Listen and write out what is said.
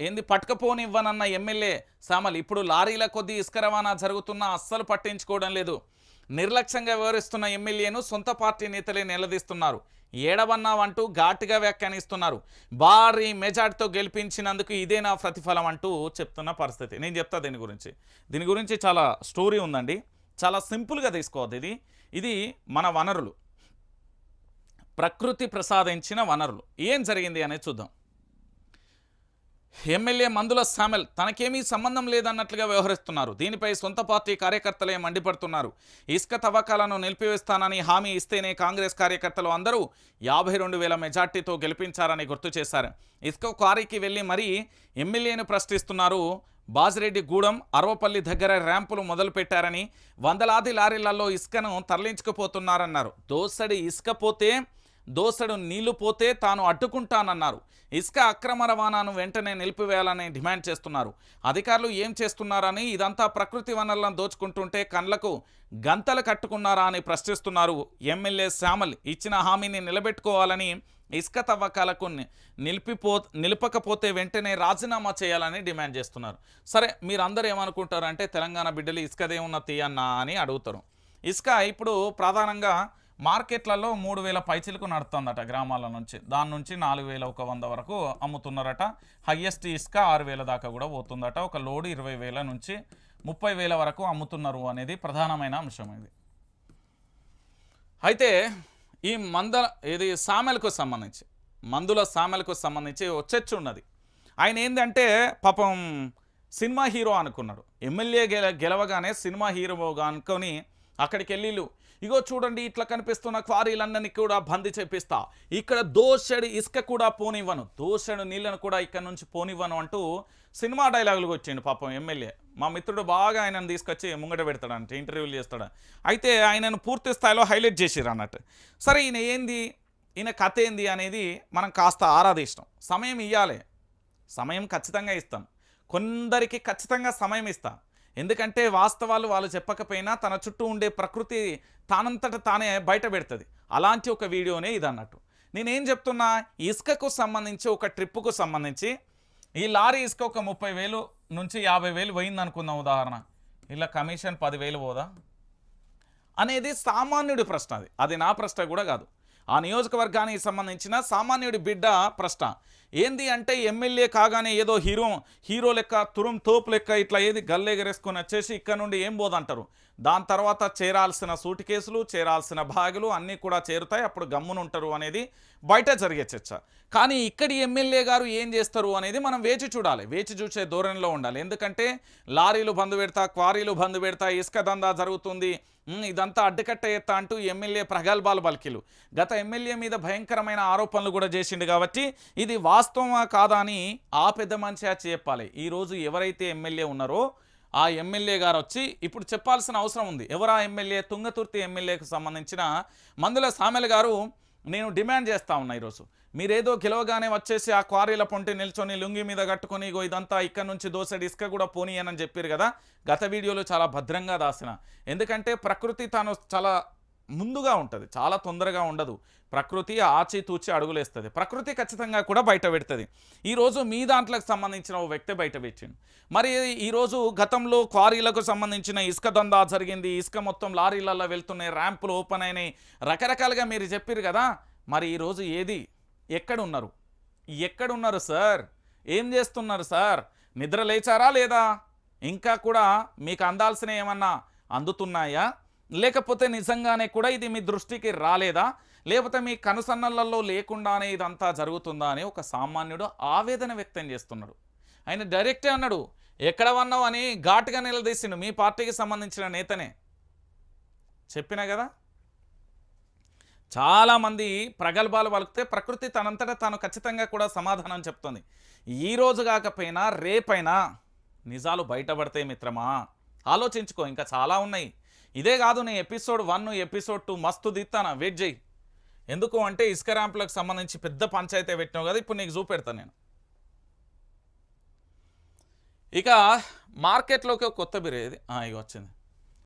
ఏంది పట్టుకపోనివ్వనన్న ఎమ్మెల్యే సామల్ ఇప్పుడు లారీల కొద్దీ ఇసుక రవాణా జరుగుతున్నా అస్సలు పట్టించుకోవడం లేదు. నిర్లక్ష్యంగా వివరిస్తున్న ఎమ్మెల్యేను సొంత పార్టీ నేతలే నిలదీస్తున్నారు. ఏడవన్నావంటూ ఘాటుగా వ్యాఖ్యానిస్తున్నారు. భారీ మెజార్టీతో గెలిపించినందుకు ఇదే నా ప్రతిఫలం అంటూ చెప్తున్న పరిస్థితి. నేను చెప్తా దీని గురించి. దీని గురించి చాలా స్టోరీ ఉందండి. చాలా సింపుల్గా తీసుకోవద్దు ఇది. ఇది మన వనరులు. ప్రకృతి ప్రసాదించిన వనరులు. ఏం జరిగింది అనేది చూద్దాం. ఎమ్మెల్యే మందుల సామెల్ తనకేమీ సంబంధం లేదన్నట్లుగా వ్యవహరిస్తున్నారు. దీనిపై సొంత పార్టీ కార్యకర్తలే మండిపడుతున్నారు. ఇసుక తవ్వకాలను నిలిపివేస్తానని హామీ ఇస్తేనే కాంగ్రెస్ కార్యకర్తలు అందరూ యాభై రెండు వేల మెజార్టీతో గెలిపించారని గుర్తు చేశారు. ఇసుక క్వారీకి వెళ్ళి మరీ ఎమ్మెల్యేను ప్రశ్నిస్తున్నారు. బాజిరెడ్డి గూడెం అరవపల్లి దగ్గర ర్యాంపులు మొదలుపెట్టారని వందలాది లారీలలో ఇసుకను తరలించుకుపోతున్నారన్నారు. దోసడి ఇసుక పోతే దోసడు నీళ్ళు పోతే తాను అడ్డుకుంటానన్నారు. ఇసుక అక్రమ రవాణాను వెంటనే నిలిపివేయాలని డిమాండ్ చేస్తున్నారు. అధికారులు ఏం చేస్తున్నారని ఇదంతా ప్రకృతి వనరులను దోచుకుంటుంటే కండ్లకు గంతలు కట్టుకున్నారా అని ప్రశ్నిస్తున్నారు ఎమ్మెల్యే శ్యామల్. ఇచ్చిన హామీని నిలబెట్టుకోవాలని ఇసుక తవ్వకాలకు నిలిపిపో నిలపకపోతే వెంటనే రాజీనామా చేయాలని డిమాండ్ చేస్తున్నారు. సరే మీరందరూ ఏమనుకుంటారు అంటే తెలంగాణ బిడ్డలు ఇసుకదేమున్న తీయన్నా అని అడుగుతారు. ఇసుక ఇప్పుడు ప్రధానంగా మార్కెట్లలో మూడు వేల పైచిలకు నడుతుందట గ్రామాల నుంచి. దాని నుంచి నాలుగు వేల ఒక వంద వరకు అమ్ముతున్నారట. హయ్యెస్ట్ ఇసుక ఆరు వేల దాకా కూడా పోతుందట. ఒక లోడు ఇరవై వేల నుంచి ముప్పై వేల వరకు అమ్ముతున్నారు అనేది ప్రధానమైన అంశం ఇది. అయితే ఈ మంద ఇది సామెలకు సంబంధించి మందుల సామెలకు సంబంధించి వచ్చెచ్చు ఉన్నది. ఆయన ఏంటంటే పాపం సినిమా హీరో అనుకున్నాడు. ఎమ్మెల్యే గెల గెలవగానే సినిమా హీరో అనుకొని అక్కడికి వెళ్ళిళ్ళు ఇగో చూడండి ఇట్లా కనిపిస్తున్న క్వారీలన్నీ కూడా బంద్ చేపిస్తా. ఇక్కడ దోషడు ఇసుక కూడా పోనివ్వను. దోషడు నీళ్ళను కూడా ఇక్కడ నుంచి పోనివ్వను అంటూ సినిమా డైలాగులు వచ్చిండు పాపం ఎమ్మెల్యే. మా మిత్రుడు బాగా ఆయనను తీసుకొచ్చి ముంగట పెడతాడంట ఇంటర్వ్యూలు చేస్తాడు. అయితే ఆయనను పూర్తి స్థాయిలో హైలైట్ చేసిర్రు అన్నట్టు. సరే ఈయన ఏంది? ఈయన కథ ఏంది అనేది మనం కాస్త ఆరాధిస్తాం. సమయం ఇవ్వాలి సమయం ఖచ్చితంగా ఇస్తాం. కొందరికి ఖచ్చితంగా సమయం ఇస్తాను ఎందుకంటే వాస్తవాలు వాళ్ళు చెప్పకపోయినా తన చుట్టూ ఉండే ప్రకృతి తానంతట తానే బయట పెడుతుంది. అలాంటి ఒక వీడియోనే ఇది అన్నట్టు నేనేం చెప్తున్నా ఇసుకకు సంబంధించి ఒక ట్రిప్పుకు సంబంధించి ఈ లారీ ఇసుక ఒక ముప్పై వేలు నుంచి యాభై వేలు పోయింది అనుకుందాం ఉదాహరణ. ఇలా కమిషన్ పదివేలు పోదా? అనేది సామాన్యుడి ప్రశ్న అది. అది నా ప్రశ్న కూడా కాదు. ఆ నియోజకవర్గానికి సంబంధించిన సామాన్యుడి బిడ్డ ప్రశ్న. ఏంది అంటే ఎమ్మెల్యే కాగానే ఏదో హీరో హీరో లెక్క తురుం తోపు లెక్క ఇట్లా ఏది గల్లెగరేసుకొని వచ్చేసి ఇక్కడ నుండి ఏం పోదంటారు? దాని తర్వాత చేరాల్సిన సూటు కేసులు చేరాల్సిన భాగులు అన్నీ కూడా చేరుతాయి. అప్పుడు గమ్మునుంటారు అనేది బయట జరిగే చర్చ. కానీ ఇక్కడి ఎమ్మెల్యే గారు ఏం చేస్తారు అనేది మనం వేచి చూడాలి. వేచి చూసే ధోరణిలో ఉండాలి. ఎందుకంటే లారీలు బంద్ పెడతా క్వారీలు బంద్ పెడతా ఇసుక దందా జరుగుతుంది. ఇదంతా అడ్డుకట్ట ఎత్తా అంటూ ఎమ్మెల్యే ప్రగల్భాలు బలికిలు గత ఎమ్మెల్యే మీద భయంకరమైన ఆరోపణలు కూడా చేసిండు కాబట్టి ఇది వాస్తవమా కాదా అని ఆ పెద్ద మనిషి వచ్చి చెప్పాలి. ఈరోజు ఎవరైతే ఎమ్మెల్యే ఉన్నారో ఆ ఎమ్మెల్యే గారు వచ్చి ఇప్పుడు చెప్పాల్సిన అవసరం ఉంది. ఎవరా ఎమ్మెల్యే? తుంగతుర్తి ఎమ్మెల్యేకు సంబంధించిన మందుల సామెల గారు నేను డిమాండ్ చేస్తా ఉన్నా ఈరోజు. మీరేదో గెలవగానే వచ్చేసి ఆ క్వారీల పొంటి నిల్చొని లుంగి మీద కట్టుకొని ఇగో ఇదంతా ఇక్కడ నుంచి దోసడి ఇసుక కూడా పోనీయనని చెప్పారు కదా. గత వీడియోలో చాలా భద్రంగా దాసిన. ఎందుకంటే ప్రకృతి తాను చాలా ముందుగా ఉంటుంది. చాలా తొందరగా ఉండదు. ప్రకృతి ఆచితూచి అడుగులేస్తుంది. ప్రకృతి ఖచ్చితంగా కూడా బయట పెడుతుంది. ఈరోజు మీ దాంట్లకు సంబంధించిన ఓ వ్యక్తి బయట పెట్టిండు. మరి ఈరోజు గతంలో క్వారీలకు సంబంధించిన ఇసుక దందా జరిగింది. ఇసుక మొత్తం లారీలలో వెళ్తున్నాయి. ర్యాంపులు ఓపెన్ అయినాయి. రకరకాలుగా మీరు చెప్పారు కదా. మరి ఈరోజు ఏది? ఎక్కడున్నారు? ఎక్కడున్నారు సార్? ఏం చేస్తున్నారు సార్? నిద్ర లేచారా లేదా? ఇంకా కూడా మీకు అందాల్సిన ఏమన్నా అందుతున్నాయా? లేకపోతే నిజంగానే కూడా ఇది మీ దృష్టికి రాలేదా? లేకపోతే మీ కనుసన్నలలో లేకుండానే ఇదంతా జరుగుతుందా అని ఒక సామాన్యుడు ఆవేదన వ్యక్తం చేస్తున్నాడు. ఆయన డైరెక్టే అన్నాడు ఎక్కడ ఉన్నావు అని ఘాటుగా నిలదీసిండు మీ పార్టీకి సంబంధించిన నేతనే. చెప్పినా కదా? చాలామంది ప్రగల్భాలు వలికితే ప్రకృతి తనంతట తాను ఖచ్చితంగా కూడా సమాధానం చెప్తుంది. ఈ రోజు కాకపోయినా రేపైనా నిజాలు బయటపడతాయి మిత్రమా? ఆలోచించుకో ఇంకా చాలా ఉన్నాయి. ఇదే కాదు నేను ఎపిసోడ్ వన్ ఎపిసోడ్ టూ మస్తు దిత్తాను వెయిట్ చేయి. ఎందుకు అంటే ఇసుక ర్యాంపులకు సంబంధించి పెద్ద పంచాయతీ పెట్టినావు కదా ఇప్పుడు నీకు చూపెడతాను నేను. ఇక మార్కెట్లోకి కొత్త బిర్యానీ ఇక వచ్చింది.